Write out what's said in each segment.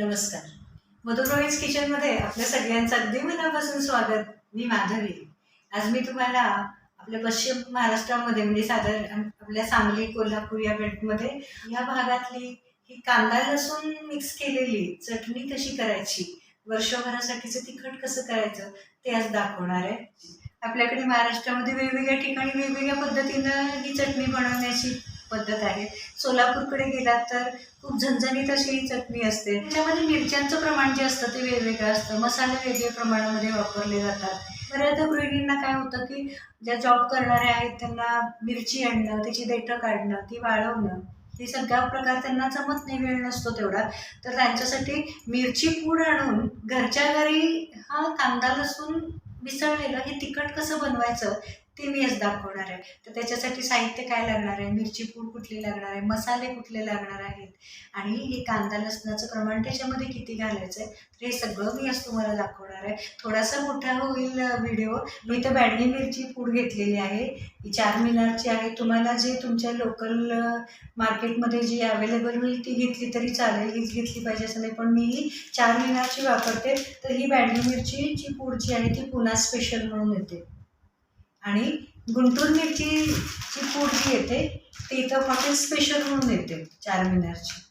नमस्कार. मधुरोहित किचनमध्ये आपल्या सगळ्यांचं अगदी मनापासून स्वागत. मी माधवी. आज मी तुम्हाला आपल्या पश्चिम महाराष्ट्रामध्ये म्हणजे साधारण आपल्या सांगली कोल्हापूर या बेल्टमध्ये या भागातली ही कांदा लसूण मिक्स केलेली चटणी कशी करायची वर्षभरासाठीचं तिखट कसं करायचं ते आज दाखवणार आहे. आपल्याकडे महाराष्ट्रामध्ये वेगवेगळ्या ठिकाणी वेगवेगळ्या पद्धतीनं ही चटणी बनवण्याची पद्धत आहे. सोलापूरकडे गेलात तर खूप झणझणीत अशी ही चटणी असते. त्याच्यामध्ये मिरच्यांचं प्रमाण जे असतं ते वेगवेगळं असतं. मसाले वेगळ्या प्रमाणामध्ये वापरले जातात. बऱ्याचदा गृहिणींना काय होतं की ज्या जॉब करणाऱ्या आहेत त्यांना मिरची आणणं त्याची देठं काढणं ती वाळवणं हे सगळा प्रकार त्यांना जमत नाही वेळ नसतो तेवढा. तर त्यांच्यासाठी मिरची पूड आणून घरच्या घरी हा कांदा लसूण मिसळलेलं हे तिखट कसं बनवायचं ते मी आज दाखवणार आहे. तर त्याच्यासाठी साहित्य काय लागणार आहे? मिरची पूड कुठली लागणार आहे? मसाले कुठले लागणार आहेत? आणि हे कांदा लसणाचं प्रमाण त्याच्यामध्ये किती घालायचं आहे तर हे सगळं मी आज तुम्हाला दाखवणार आहे. थोडासा मोठा होईल व्हिडिओ. मी तर बॅडगी मिरची पूड घेतलेली आहे. ही चार मिनारची आहे. तुम्हाला जे तुमच्या लोकल मार्केटमध्ये जी अवेलेबल होईल ती घेतली तरी चालेल. हीच घेतली पाहिजे असं नाही. पण मी ही चार मिनारची वापरते. तर ही बॅडगी मिरची जी पूड जी आहे ती पुन्हा स्पेशल म्हणून येते. आणि गुंटूर मिरची जी पूड जी येते ती इथं हॉटेल स्पेशल म्हणून येते चार मिनारची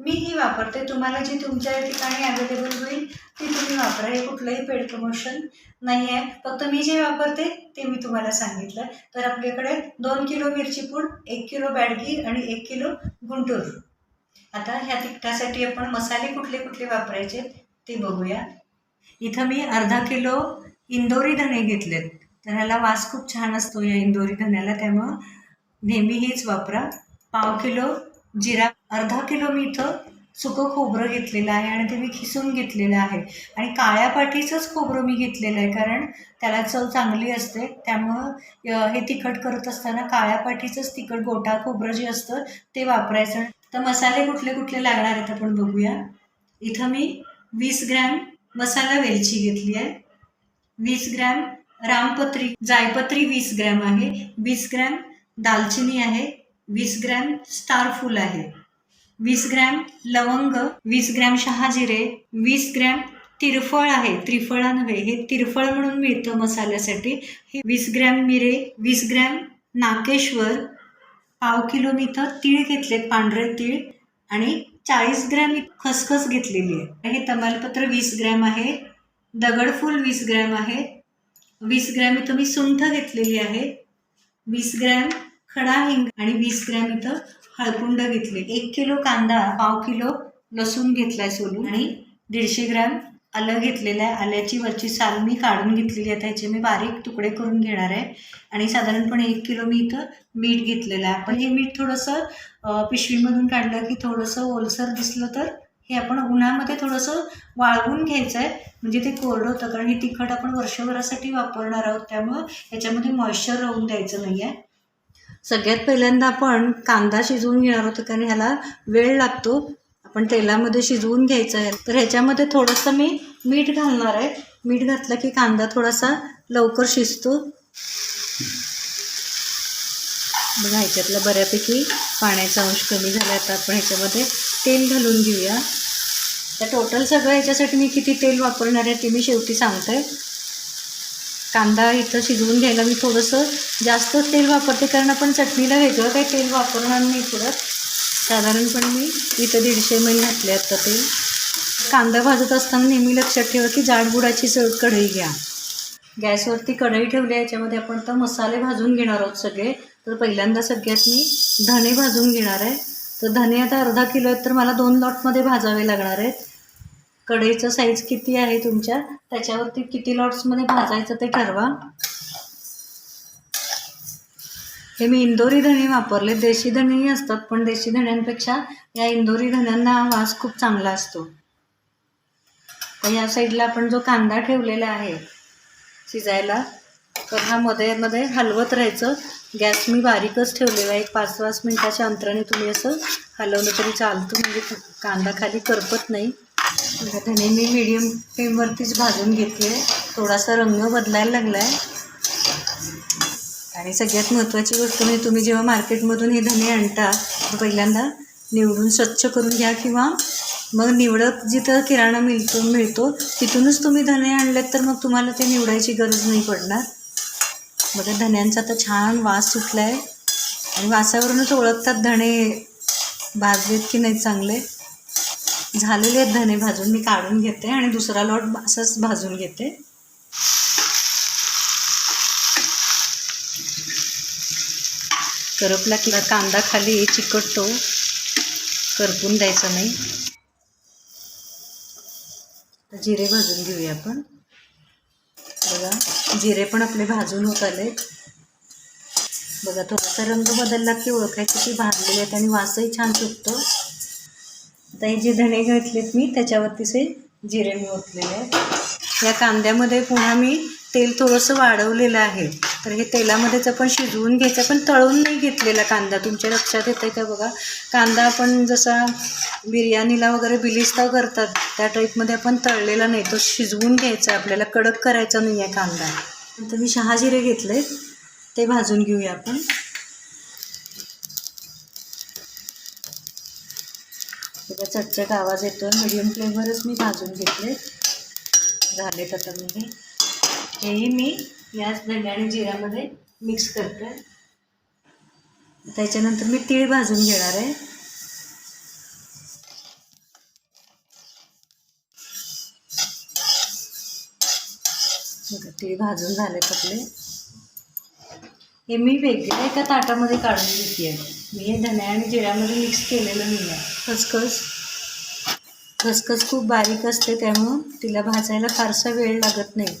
मी ही वापरते. तुम्हाला जी तुमच्या ठिकाणी अवेलेबल होईल ती तुम्ही वापरा. हे कुठलंही पेड प्रमोशन नाही आहे फक्त मी जे वापरते ते मी तुम्हाला सांगितलं. तर आपल्याकडे दोन किलो मिरची पूड एक किलो बॅडगी आणि एक किलो गुंटूर. आता ह्या तिखटासाठी आपण मसाले कुठले कुठले वापरायचे ते बघूया. इथं मी अर्धा किलो इंदोरी धणे घेतलेत. तर ह्याला वास खूप छान असतो या इंदोरी धण्याला त्यामुळं नेहमी हेच वापरा. पाव किलो जिरा अर्धा किलो मी इथं सुकं खोबरं घेतलेलं आहे आणि ते मी खिसून घेतलेलं आहे. आणि काळ्या पाठीचंच खोबरं मी घेतलेलं आहे कारण त्याला चव चांगली असते. त्यामुळं हे तिखट करत असताना काळ्या पाठीचंच तिखट गोटा खोबरं जे असतं ते वापरायचं. तर मसाले कुठले कुठले लागणार आहेत आपण बघूया. इथं मी वीस ग्रॅम मसाला वेलची घेतली आहे. वीस ग्रॅम रामपत्री जायपत्री वीस ग्रॅम आहे वीस ग्रॅम दालचिनी आहे वीस ग्रॅम स्टार फूल आहे वीस ग्रॅम लवंग वीस ग्रॅम शहाजिरे वीस ग्रॅम तिरफळ आहे त्रिफळा नव्हे हे तिरफळ म्हणून मिळतं मसाल्यासाठी हे वीस ग्रॅम मिरे वीस ग्रॅम नाकेश्वर पाव किलो मी इथं तीळ घेतलेत पांढरे तीळ आणि चाळीस ग्रॅम खसखस घेतलेली आहे हे तमालपत्र वीस ग्रॅम आहे दगडफूल वीस ग्रॅम आहे वीस ग्रॅम इथं मी सुंठ घेतलेली आहे. वीस ग्रॅम खडा हिंग आणि वीस ग्रॅम इथं हळकुंड घेतले. एक किलो कांदा पाव किलो लसूण घेतलाय सोलून आणि दीडशे ग्रॅम आलं घेतलेलं आहे. आल्याची वरची साल मी काढून घेतलेली आहे. त्याचे मी बारीक तुकडे करून घेणार आहे. आणि साधारणपणे एक किलो मी इथं मीठ घेतलेलं आहे. आपण हे मीठ थोडंसं पिशवीमधून काढलं की थोडंसं ओलसर दिसलं तर हे आपण उन्हामध्ये थोडंसं वाळवून घ्यायचं आहे म्हणजे ते कोरडं होतं. कारण हे तिखट आपण वर्षभरासाठी वापरणार आहोत. त्यामुळं याच्यामध्ये मॉइश्चर राहून द्यायचं नाही आहे सगळ्यात पहिल्यांदा आपण कांदा शिजवून घेणार होतो कारण ह्याला वेळ लागतो. आपण तेलामध्ये शिजवून घ्यायचं आहे. तर ह्याच्यामध्ये थोडंसं मी मीठ घालणार आहे. मीठ घातलं की कांदा थोडासा लवकर शिजतो. बघा ह्याच्यातलं बऱ्यापैकी पाण्याचा अंश कमी झाला आहे आता आपण ह्याच्यामध्ये तेल घालून घेऊया. तर टोटल सगळं याच्यासाठी मी किती तेल वापरणार आहे ते मी शेवटी सांगते. कांदा इथं शिजवून घ्यायला मी थोडंसं जास्त तेल वापरते कारण आपण चटणीला वेगळं काही तेल वापरणार नाही पुढं साधारणपणे मी इथं दीडशे मैल घातले आत्ता तेल. कांदा भाजत असताना नेहमी लक्षात ठेवा की जाडबुडाची स कढई घ्या. गॅसवरती कढई ठेवली आहे याच्यामध्ये आपण तर मसाले भाजून घेणार आहोत सगळे. तर पहिल्यांदा सगळ्यात मी धणे भाजून घेणार आहे. तर धने आता अर्धा किलो आहेत तर मला दोन लॉटमध्ये भाजावे लागणार आहेत. कढईचं साईज किती आहे तुमच्या? त्याच्यावरती किती लॉट्समध्ये भाजायचं ते ठरवा. हे मी इंदोरी धणे वापरले. देशी धणेही असतात पण देशी धण्यांपेक्षा या इंदोरी धण्यांना वास खूप चांगला असतो. तर या साईडला आपण जो कांदा ठेवलेला आहे शिजायला तर हा मध्ये मध्ये हलवत राहायचं. गॅस मी बारीकच ठेवलेला आहे. एक पाच पाच मिनटाच्या अंतराने तुम्ही असं हलवलं तरी चालतं. म्हणजे कांदा खाली करपत नाही. धने मी मीडियम फ्लेमवरतीच भाजून घेतले थोडासा रंग बदलायला लागला आहे आणि सगळ्यात महत्त्वाची गोष्ट म्हणजे तुम्ही जेव्हा मार्केटमधून हे धणे आणता तर पहिल्यांदा निवडून स्वच्छ करून घ्या किंवा मग निवडत जिथं किराणा मिळतो मिळतो तिथूनच तुम्ही धने आणलेत तर मग तुम्हाला ते निवडायची गरज नाही पडणार. बघा धण्यांचा तर छान वास सुटला आहे आणि वासावरूनच ओळखतात धणे. भाजलेत की नाही चांगले? झालेले आहेत धने भाजून मी काढून घेते. आणि दुसरा लॉट असंच भाजून घेते. करपला किंवा कांदा खाली चिकटतो करपून द्यायचा नाही. जिरे भाजून घेऊया आपण. बघा. जिरे पण आपले भाजून होत आले बघा थोडासा रंग बदलला की ओळखायचं की भाजलेले आहेत आणि वासही छान सुटतो. आता हे जे धणे घातलेत मी त्याच्यावरतीचे जिरे मी ओतलेले आहेत. या कांद्यामध्ये पुन्हा मी तेल थोडंसं वाढवलेलं आहे. तर हे तेलामध्येच आपण शिजवून घ्यायचं पण तळून नाही घेतलेला कांदा. तुमच्या लक्षात येतं का बघा? कांदा आपण जसा बिर्याणीला वगैरे बिलिस्ता करतात त्या टाईपमध्ये आपण तळलेला नाही. तो शिजवून घ्यायचा आहे आपल्याला कडक करायचा नाही आहे कांदा. नंतर मी शहाजिरे घेतले ते भाजून घेऊया आपण. त्याचा चटचट आवाज येतो मीडियम फ्लेमवरच मी भाजून घेतले. झालेत आता म्हणजे हेही मी याच धणे आणि जिऱ्यामध्ये मिक्स करते. त्याच्यानंतर मी तीळ भाजून घेणार आहे. तीळ भाजून झालेत आपले. हे मी वेगळ्या एका ताटामध्ये काढून घेते. मी हे धण्या आणि जिऱ्यामध्ये मिक्स केलेलं नाही आहे खसखस. खसखस खूप बारीक असते त्यामुळं तिला भाजायला फारसा वेळ लागत नाही.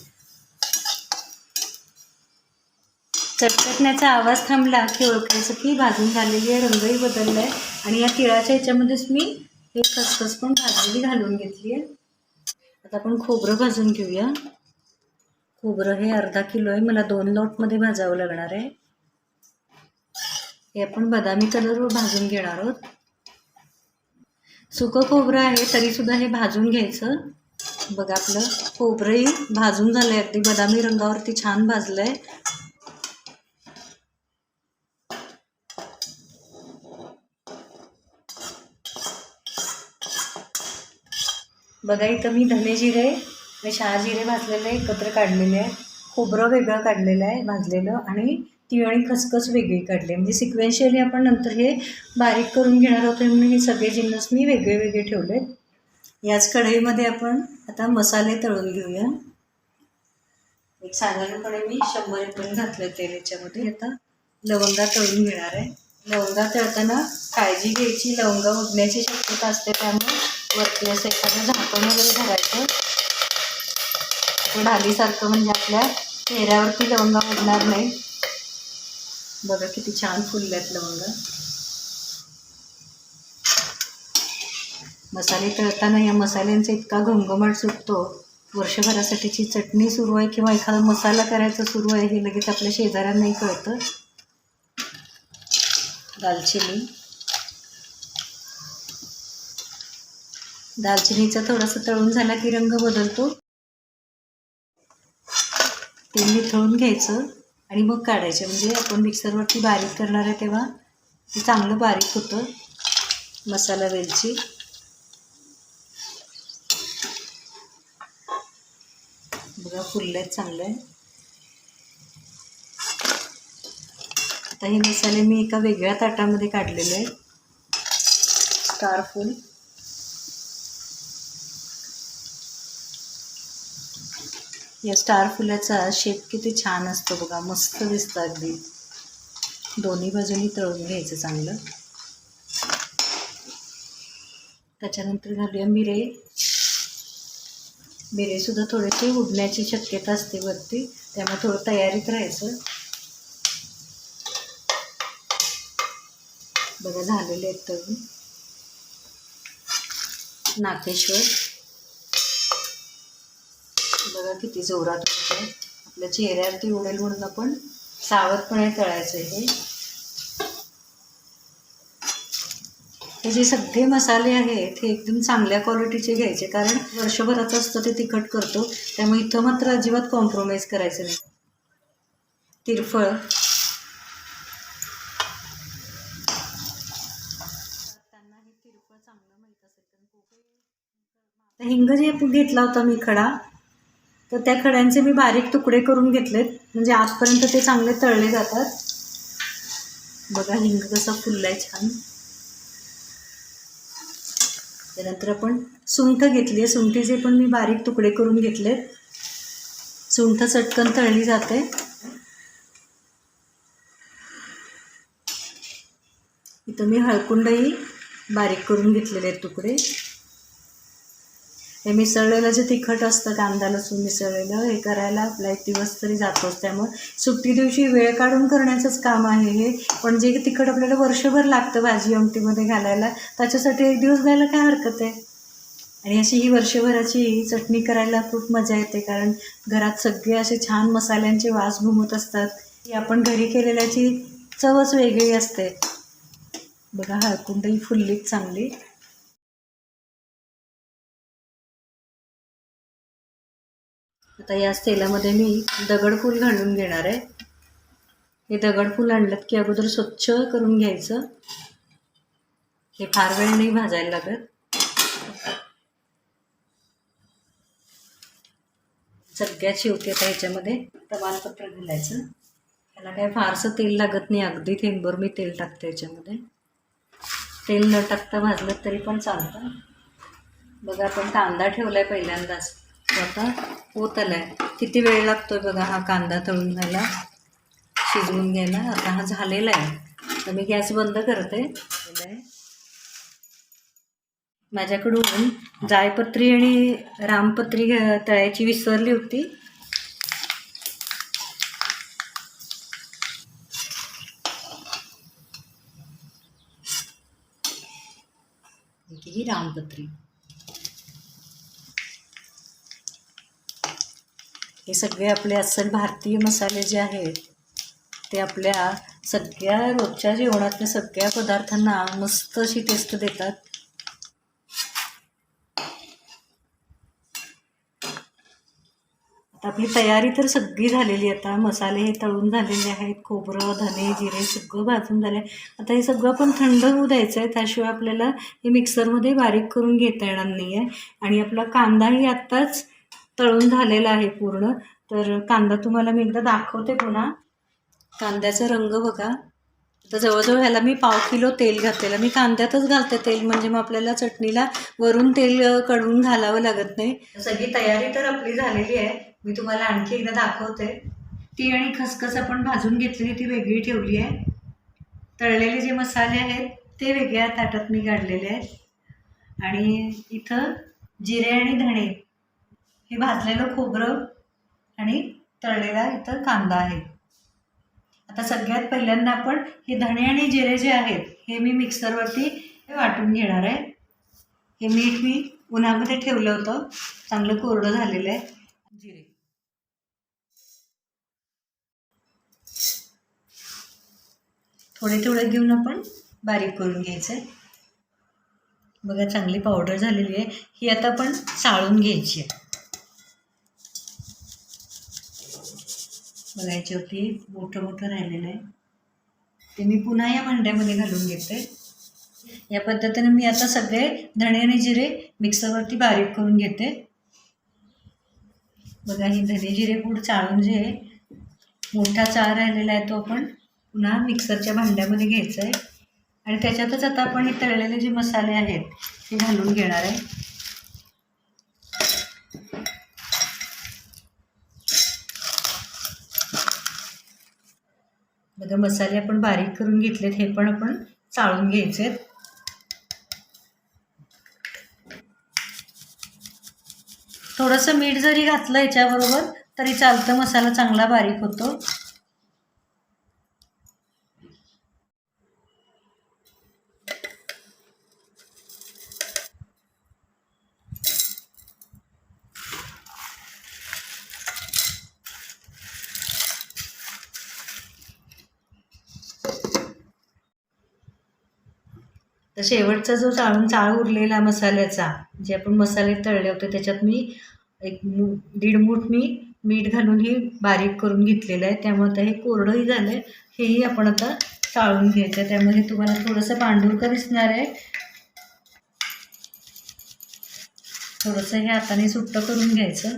चटचटण्याचा आवाज थांबला की ओळखायचं की भाजून झालेली आहे रंगही बदलला आहे आणि या तिळाच्या ह्याच्यामध्येच मी हे खसखस पण भाजलेली घालून घेतली आहे. आता आपण खोबरं भाजून घेऊया. खोबरं हे अर्धा किलो आहे. मला दोन लोटमध्ये भाजावं लागणार आहे. हे आपण बदामी कलरवर भाजून घेणार आहोत. सुकं खोबरं आहे तरीसुद्धा हे भाजून घ्यायचं. बघा आपलं खोबरंही भाजून झालं आहे अगदी बदामी रंगावरती छान भाजलं आहे बघा इथं मी धने जिरे आणि शहाजिरे भाजलेले एकत्र काढलेले आहे. खोबरं वेगळं काढलेलं आहे भाजलेलं आणि तीळ आणि खसखस वेगळी काढली. म्हणजे सिक्वेन्शियली आपण नंतर हे बारीक करून घेणार होतो म्हणून हे सगळे जिन्नस मी वेगळे वेगळे ठेवले याच कढईमध्ये आपण आता मसाले तळून घेऊया. एक साधारणपणे मी शंभर एम घातलं तेल याच्यामध्ये. आता लवंगा तळून घेणार आहे. लवंगा तळताना काळजी घ्यायची. लवंगा उडण्याची शक्यता असते त्यामुळे वरती असं एखादं झाकण वगैरे धरायचं. ढालीसारखं म्हणजे आपल्या चेहऱ्यावरती लवंगा उडणार नाही. बघा किती छान फुलल्यात लवंगा. मसाले तळताना या मसाल्यांचा इतका घमघमाट सुटतो. वर्षभरासाठीची चटणी सुरू आहे किंवा एखादा मसाला करायचा सुरू आहे हे लगेच आपल्या शेजाऱ्यांनाही कळतं. दालचिनी. दालचिनीचा थोडासा तळून झाला की रंग बदलतो. ते निथळून घ्यायचं आणि मग काढायचं. म्हणजे आपण मिक्सरवरती बारीक करणार आहे तेव्हा ते चांगलं बारीक होतं मसाला वेलची. बघा फुललं आहे चांगलं आहे आता हे मसाले मी एका वेगळ्या ताटामध्ये काढलेले आहे स्टार फूल. या स्टार फुलाचा शेप किती छान असतो बघा मस्त दिसतं अगदी. दोन्ही बाजूनी तळून घ्यायचं चांगलं. त्याच्यानंतर घालूया मिरे. मिरेसुद्धा थोडेसे उडण्याची शक्यता असते वरती त्यामुळे थोडं तयारीत राहायचं. बघा झालेले आहेत तळून. नाकेश्वर. किती जोरात होतं आपल्या चेहऱ्यावरती उडेल म्हणून आपण सावधपणे तळायचं हे हे जे सगळे मसाले आहेत हे एकदम चांगल्या क्वालिटीचे घ्यायचे. कारण वर्षभराचं असतं ते तिखट करतो. त्यामुळे इथं मात्र अजिबात कॉम्प्रोमाइज करायचं नाही. तिरफळ. त्यांना हे तिरफळ चांगलं माहीत असेल. हिंग जे घेतला होता मी खडा तर त्या खड्यांचे मी बारीक तुकडे करून घेतलेत. म्हणजे आजपर्यंत ते चांगले तळले जातात. बघा हिंग कसा फुललाय छान. त्यानंतर आपण सुंठ घेतली आहे सुंठीचे पण मी बारीक तुकडे करून घेतलेत. सुंठ चटकन तळली जाते. इथं मी हळकुंडही बारीक करून घेतलेले आहेत तुकडे. हे मिसळलेलं जे तिखट असतं कांदा लसूण मिसळलेलं हे करायला आपला एक दिवस तरी जातोच. त्यामुळे सुट्टी दिवशी वेळ काढून करण्याचंच काम आहे हे. पण जे तिखट आपल्याला वर्षभर लागतं भाजी आमटीमध्ये घालायला त्याच्यासाठी एक दिवस घ्यायला काय हरकत आहे? आणि अशी ही वर्षभराची चटणी करायला खूप मजा येते कारण घरात सगळे असे छान मसाल्यांचे वास घुमत असतात. ही आपण घरी केलेल्याची चवच वेगळी असते. बघा हळकुंडही फुललीत चांगली. आता याच तेलामध्ये मी दगडफूल घालून घेणार आहे. हे दगडफूल आणलं की अगोदर स्वच्छ करून घ्यायचं. हे फार वेळ नाही भाजायला लागत. सगळ्यात शेवटी आता ह्याच्यामध्ये तमालपत्र घालायचं. त्याला काय फारसं तेल लागत नाही. अगदी थेंबर मी तेल टाकते याच्यामध्ये तेल न टाकता भाजलं तरी पण चालतं. बघा आपण कांदा ठेवला आहे पहिल्यांदाच. तो आता होत आला आहे किती वेळ लागतो आहे बघा हा कांदा तळून घ्यायला शिजवून घ्यायला. आता हा झालेला आहे. तर मी गॅस बंद करते. माझ्याकडून जायपत्री आणि रामपत्री तळ्याची तळायची विसरली होती. ही रामपत्री. हे सगळे आपले अस्सल भारतीय मसाले जे आहेत ते आपल्या सगळ्या रोजच्या जेवणातल्या सगळ्या पदार्थांना मस्त अशी टेस्ट देतात. आता आपली तयारी तर सगळी झालेली आहे. आता मसाले हे तळून झालेले आहेत. खोबरं धने जिरे सगळं भाजून झाले आता हे सगळं पण थंड होऊ द्यायचं आहे. त्याशिवाय आपल्याला हे मिक्सरमध्ये बारीक करून घेता येणार नाही आहे आणि आपला कांदाही आत्ताच तळून झालेला आहे पूर्ण. तर कांदा तुम्हाला मी एकदा दाखवते पुन्हा. कांद्याचा रंग बघा. आता जवळजवळ ह्याला मी पाव किलो तेल घातलेलं. मी कांद्यातच घालते तेल म्हणजे मग आपल्याला चटणीला वरून तेल अ, घालावं लागत नाही. सगळी तयारी तर आपली झालेली आहे. मी तुम्हाला आणखी एकदा दाखवते. ती आणि खसखस आपण भाजून घेतलेली ती वेगळी ठेवली आहे. तळलेले जे मसाले आहेत ते वेगळ्या ताटात मी काढलेले आहेत. आणि इथं जिरे आणि धणे हे भाजलेलं खोबरं आणि तळलेला इथं कांदा आहे. आता सगळ्यात पहिल्यांदा आपण हे धणे आणि जिरे जे आहेत हे मी मिक्सरवरती वाटून घेणार आहे. हे मीठ मी उन्हामध्ये ठेवलं होतं. चांगलं कोरडं झालेलं आहे. जिरे. थोडे थोडे घेऊन आपण बारीक करून घ्यायचं आहे बघा चांगली पावडर झालेली आहे. ही आता आपण चाळून घ्यायची आहे. मला याच्यावरती मोठं मोठं राहिलेलं आहे. ते मी पुन्हा या भांड्यामध्ये घालून घेते. या पद्धतीने मी आता सगळे धणे आणि जिरे मिक्सरवरती बारीक करून घेते. बघा ही धने जिरे पूड चाळून जे मोठा चाळ राहिलेला आहे तो आपण पुन्हा मिक्सरच्या भांड्यामध्ये घ्यायचा आहे. आणि त्याच्यातच आता आपण हे तळलेले जे मसाले आहेत ते घालून घेणार आहे. बघा मसाले आपण बारीक करून घेतलेत हे पण आपण चाळून घ्यायचे थोडंसं मीठ जरी घातलं याच्याबरोबर तरी चालतं मसाला चांगला बारीक होतो. शेवटचा जो चाळून चाळ उरलेला मसाल्याचा जे आपण मसाले तळले होते त्याच्यात मी एक मू दीड मूठ मी मीठ घालूनही बारीक करून घेतलेलं आहे. त्यामुळे आता हे कोरडंही झालं आहे हेही आपण आता चाळून घ्यायचं आहे. त्यामध्ये तुम्हाला थोडंसं पांढुरकं दिसणार आहे. थोडंसं हे हाताने सुट्टं करून घ्यायचं.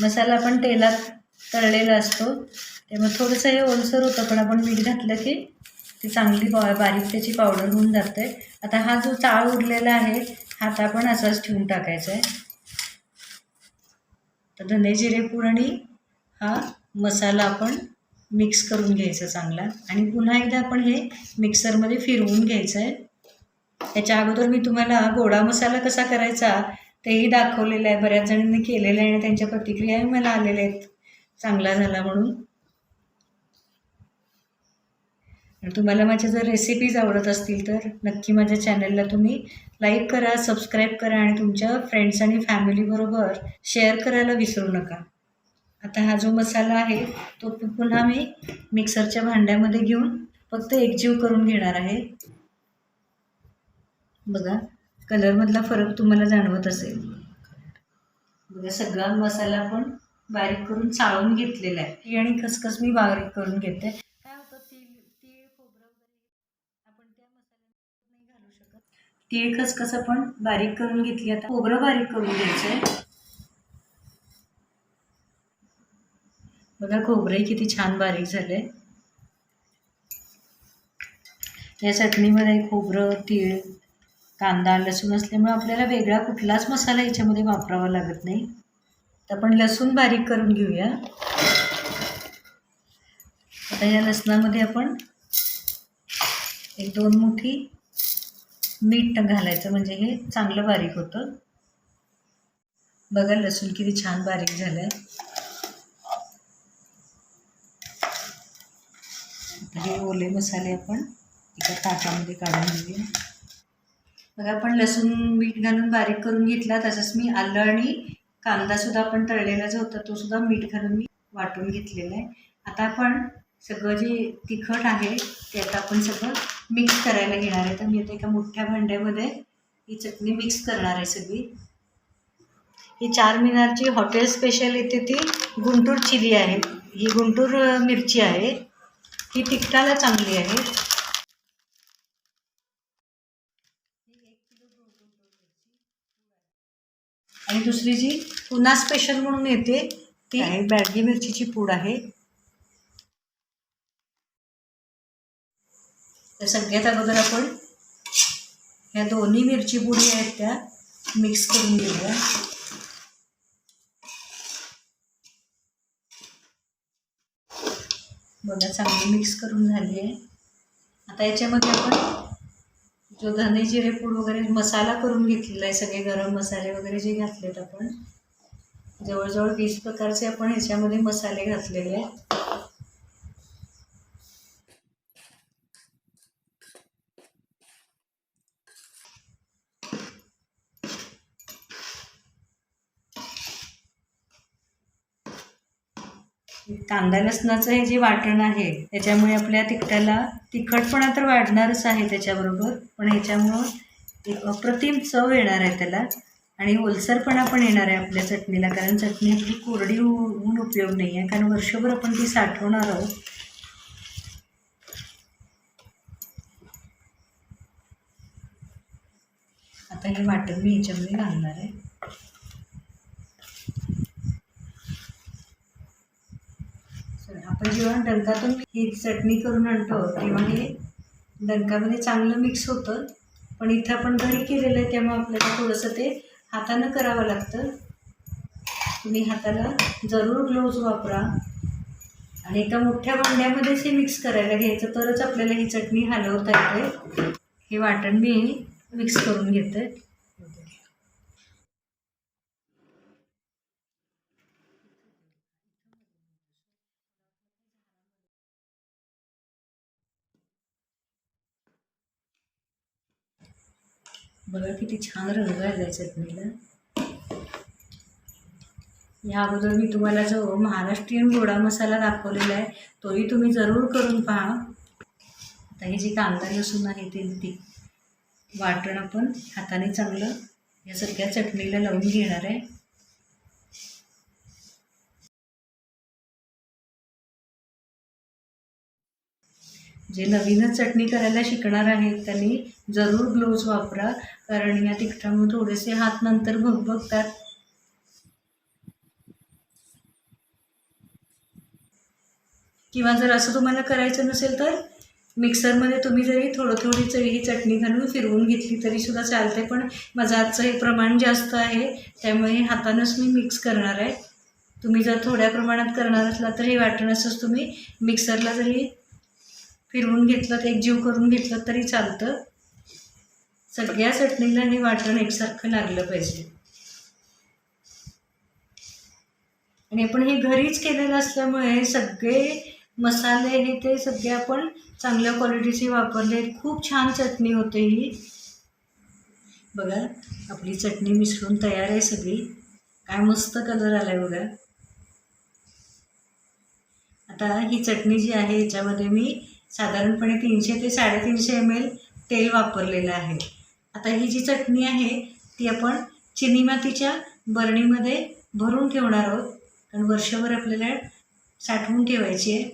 मसाला आपण तेलात तळलेला असतो. त्यामुळे थोडंसं हे ओलसर होतं पण आपण मीठ घातलं की ती चांगली बॉ बारीक त्याची पावडर होऊन जाते आता हा जो चाळ उरलेला आहे हा आता आपण असाच ठेवून टाकायचा आहे तर धने जिरे पुरणी आणि हा मसाला आपण मिक्स करून घ्यायचा चांगला. आणि पुन्हा एकदा आपण हे मिक्सरमध्ये फिरवून घ्यायचं आहे त्याच्या अगोदर मी तुम्हाला गोडा मसाला कसा करायचा तेही दाखवलेलं आहे. बऱ्याच जणांनी केलेलं आहे आणि त्यांच्या प्रतिक्रियाही मला आलेल्या आहेत. चांगला झाला म्हणून आणि तुम्हाला माझ्या जर रेसिपीज आवडत असतील तर नक्की माझ्या चॅनलला तुम्ही लाईक करा सबस्क्राईब करा आणि तुमच्या फ्रेंड्स आणि फॅमिलीबरोबर शेअर करायला विसरू नका. आता हा जो मसाला आहे तो पुन्हा मी मिक्सरच्या भांड्यामध्ये घेऊन फक्त एकजीव करून घेणार आहे. बघा कलरमधला फरक तुम्हाला जाणवत असेल. बघा सगळा मसाला आपण बारीक करून चाळून घेतलेला आहे. आणि खसखस मी बारीक करून घेते काय होतं तीळ तीळ खोबरं वगैरे आपण त्या मसाल्यात नाही घालू शकत? तीळ खसखस आपण बारीक करून घेतली आता. खोबरं बारीक करून घ्यायचं आहे बघा खोबरंही किती छान बारीक झालं आहे या चटणीमध्ये खोबरं तीळ कांदा लसूण असल्यामुळे आपल्याला वेगळा कुठलाच मसाला याच्यामध्ये वापरावा लागत नाही. तर आपण लसूण बारीक करून घेऊया. आता या लसणामध्ये आपण एक दोन मुठी मीठ घालायचं म्हणजे हे चांगलं बारीक होतं. बघा लसूण किती छान बारीक झालं आहे हे ओले मसाले आपण एका ताटामध्ये काढून घेऊया. बघा आपण लसूण मीठ घालून बारीक करून घेतला तसंच मी आलं आणि कांदासुद्धा आपण तळलेला जो होता तो सुद्धा मीठ घालून मी वाटून घेतलेला आहे. आता आपण सगळं जे तिखट आहे ते आता आपण सगळं मिक्स करायला घेणार आहे. तर मी आता एका मोठ्या भांड्यामध्ये ही चटणी मिक्स करणार आहे सगळी. ही चार मिनारची हॉटेल स्पेशल येते ती गुंटूर चिली आहे. ही गुंटूर मिरची आहे. ही तिखटाला चांगली आहे. आणि दुसरी जी पुन्हा स्पेशल म्हणून येते ती आहे बॅडगी मिरचीची पूड आहे. तर सगळ्यात अगोदर आपण ह्या दोन्ही मिरची पुडी आहेत त्या मिक्स करून घेऊया. बघा चांगली मिक्स करून झाली आहे. आता याच्यामध्ये आपण जो धने जिरे पूड वगैरे मसाला करून घेतलेला आहे सगळे गरम मसाले वगैरे जे घातलेत आपण जवळजवळ वीस प्रकारचे आपण ह्याच्यामध्ये मसाले घातलेले आहेत. कांदा लसणाचं हे जे वाटण आहे त्याच्यामुळे आपल्या तिखटाला तिखटपणा तर वाढणारच आहे त्याच्याबरोबर पण ह्याच्यामुळं एक अप्रतिम चव येणार आहे त्याला. आणि ओलसरपणा पण येणार आहे आपल्या चटणीला कारण चटणी आपली कोरडी होऊन उपयोग नाही आहे कारण वर्षभर आपण ती साठवणार आहोत. आता हे वाटण मी ह्याच्यामध्ये घालणार आहे. आपण जेव्हा डंकातून ही चटणी करून आणतो तेव्हा हे डंकामध्ये चांगलं मिक्स होतं. पण इथं आपण घरी केलेलं आहे त्यामुळे आपल्याला थोडंसं ते हातानं करावं लागतं. तुम्ही हाताला जरूर ग्लोव्ज वापरा. आणि एका मोठ्या भांड्यामध्येच हे मिक्स करायला घ्यायचं तरच आपल्याला ही चटणी हलवता येते. हे वाटण मी मिक्स करून घेते. बघा किती छान रंग आला चटणीला. या अगोदर मी तुम्हाला जो महाराष्ट्रीयन गोडा मसाला दाखवलेला आहे तोही तुम्ही जरूर करून पहा. आता हे जे कांदा लसूण आहे ते ती वाटण आपण हाताने चांगलं या सगळ्या चटणीला लावून घेणार आहे. जे नवीनच चटणी करायला शिकणार आहेत त्यांनी जरूर ग्लोव्ज वापरा कारण या तिखटामुळे थोडेसे हात नंतर भगभगतात किंवा जर असं तुम्हाला करायचं नसेल तर मिक्सरमध्ये तुम्ही जरी थोडं थोडी चवी ही चटणी घालून फिरवून घेतली तरी सुद्धा चालते पण माझं आजचं हे प्रमाण जास्त आहे त्यामुळे हातानंच मी मिक्स करणार आहे. तुम्ही जर थोड्या प्रमाणात करणार असला तर हे वाटण असंच तुम्ही मिक्सरला जरी फिरवून घेतलं एक जीव करून घेतलं तरी चालतं. सगळ्या चटणीला हे वाटण एकसारखं लागलं पाहिजे. आणि आपण हे घरीच केलेलं असल्यामुळे सगळे मसाले हे ते सगळे आपण चांगल्या क्वालिटीचे वापरले. खूप छान चटणी होते ही. बघा आपली चटणी मिसळून तयार आहे सगळी. काय मस्त कलर आला आहे बघा. आता ही चटणी जी आहे याच्यामध्ये मी साधारणपणे तीनशे ते साडेतीनशे एम एल तेल वापरलेलं आहे. आता ही जी चटणी आहे ती आपण चिनी मातीच्या बरणीमध्ये भरून ठेवणार आहोत. कारण वर्षभर आपल्याला साठवून ठेवायची आहे.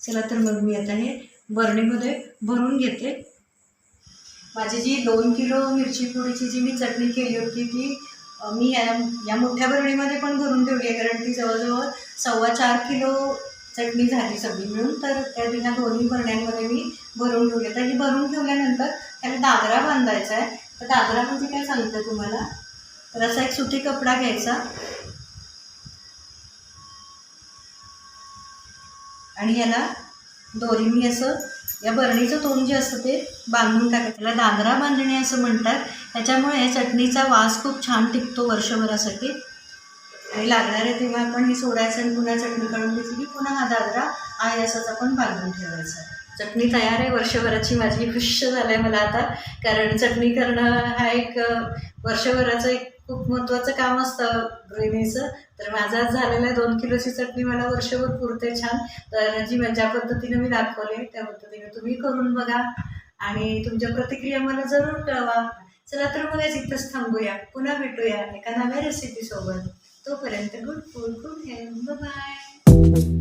चला तर मग मी आता हे बरणीमध्ये भरून घेते. माझी जी दोन किलो मिरची पोळीची जी मी चटणी केली होती ती मी या या मोठ्या बरणीमध्ये पण भरून ठेवली आहे. कारण ती जवळजवळ सव्वा चार किलो चटणी झाली सगळी मिळून तर त्या ह्या दोन्ही बरण्यांमध्ये मी भरून ठेवले. तर ही भरून ठेवल्यानंतर त्याला दादरा बांधायचा आहे. तर दादरा म्हणजे काय सांगतं तुम्हाला? तर असा एक सुती कपडा घ्यायचा. आणि याला दोरीने असं या बरणीचं तोंड जे असतं ते बांधून टाकायचं. त्याला दादरा बांधणे असं म्हणतात. त्याच्यामुळे चटणीचा वास खूप छान टिकतो वर्षभरासाठी. आणि लागणार आहे तेव्हा आपण हे सोडायचं आणि पुन्हा चटणी काढून घेतली की पुन्हा हा दादरा आहे असाच आपण बांधून ठेवायचा. चटणी तयार आहे वर्षभराची माझी खुश झालं आहे मला आता. कारण चटणी करणं हा एक वर्षभराचं एक खूप महत्त्वाचं काम असतं गृहिणीचं. तर माझा आज झालेलं आहे दोन किलोची चटणी मला वर्षभर पुरते छान. तर जी ज्या पद्धतीने मी दाखवले त्या पद्धतीने तुम्ही करून बघा. आणि तुमच्या प्रतिक्रिया मला जरूर कळवा. चला तर मग इथंच थांबूया पुन्हा भेटूया एका नव्या रेसिपीसोबत तोपर्यंत good food good health bye